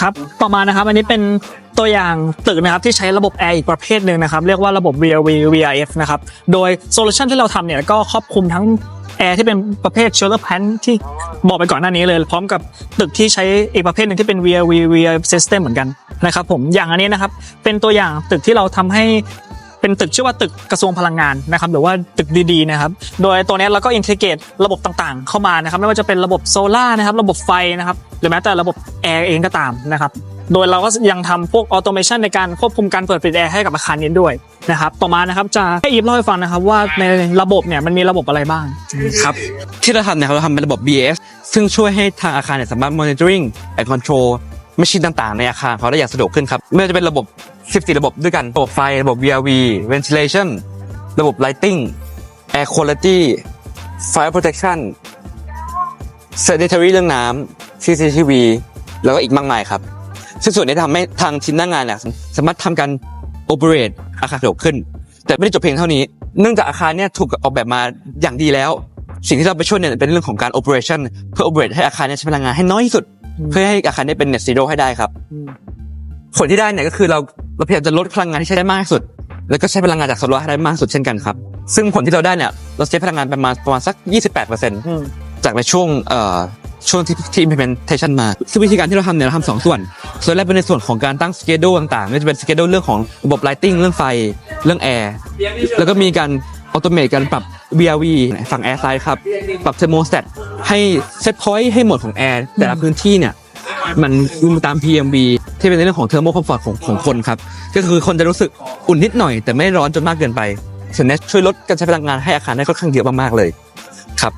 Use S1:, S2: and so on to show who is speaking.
S1: ครับต่อมานะครับอันนี้เป็นตัวอย่างตึกนะครับที่ใช้ระบบแอร์อีกประเภทหนึ่งนะครับเรียกว่าระบบ VRV VRF นะครับโดยโซลูชันที่เราทำเนี่ยก็ครอบคลุมทั้งแอร์ที่เป็นประเภทโชลเลอร์แพนที่บอกไปก่อนหน้านี้เลย พร้อมกับตึกที่ใช้อีกประเภทหนึ่งที่เป็น VRV VRF system เหมือนกันนะครับผมอย่างอันนี้นะครับเป็นตัวอย่างตึกที่เราทำให้ เป็นตึกชื่อว่าตึกกระทรวงพลังงานนะครับหรือว่าตึกดีๆนะครับโดยตัวนี้เราก็อินทิเกตระบบต่างๆ เข้ามานะครับไม่ว่าจะเป็นระบบโซล่านะครับระบบไฟนะครับหรือแม้แต่ระบบแอร์เองก็ตามนะครับโดยเราก็ยังทำพวกออโตเมชันในการควบคุมการเปิดปิดแอร์ให้กับอาคารนี้ด้วยนะครับต่อมานะครับจะให้อีฟเล่าให้ฟังนะครับว่าในระบบเนี่ยมันมีระบบอะไรบ้าง
S2: ครับที่เราทำเนี่ยเราทำเป็นระบบ BS ซึ่งช่วยให้ทางอาคารเนี่ยสามารถ monitoring and control มชชีนต่างๆ ในอาคารเขาได้อย่างสะดวกขึ้นครับไม่ว่าจะเป็นระบบ 14 ระบบด้วยกัน ระบบไฟ ระบบ VRV ventilation ระบบ lighting air quality fire protection sanitary เรื่องน้ำ CCTV แล้วก็อีกมากมายครับ ซึ่งส่วนนี้ทำให้ทางทีมหน้างงานเนี่ยสามารถทำการ operate อาคารสะดวกขึ้น แต่ไม่ได้จบเพียงเท่านี้ เนื่องจากอาคารเนี่ยถูกออกแบบมาอย่างดีแล้ว สิ่งที่เราไปช่วยเนี่ยเป็นเรื่องของการ operation เพื่อ operate ให้อาคารเนี่ยใช้พลังงานให้น้อยที่สุด
S1: อืม
S2: เพื่อให้อาคารเนี่ยเป็น net zero ให้ได้ครับ ผลที่ได้เนี่ยก็คือเรา เราพยายามจะลดพลังงานที่ใช้ได้มากที่สุด แล้วก็ใช้พลังงานจากโซลาร์ให้ได้มากสุดเช่นกันครับ ซึ่งผลที่เราได้เนี่ยเราใช้พลังงานประมาณประมาณสัก 28%
S1: อืม
S2: จากในช่วงเอ่อช่วงที่ที่ implementation มา ซึ่งวิธีการที่เราทำเนี่ยเราทำสองส่วน ส่วนแรกเป็นในส่วนของการตั้ง schedule ต่างๆไม่ว่าจะเป็น schedule เรื่องของระบบ lighting เรื่องไฟ เรื่อง air แล้วก็มีการ automate การปรับ VRV ฝั่ง air side ครับ ปรับ thermostat ให้ set point ให้หมดของ air แต่ละพื้นที่เนี่ย มันตาม PMV ที่เป็นในเรื่องของ thermal comfort ของของคนครับ ก็คือคนจะรู้สึกอุ่นนิดหน่อย แต่ไม่ร้อนจนมากเกินไปส่วนนี้ช่วยลดการใช้พลังงานให้อาคารได้ค่อนข้างเยอะมากๆเลยครับ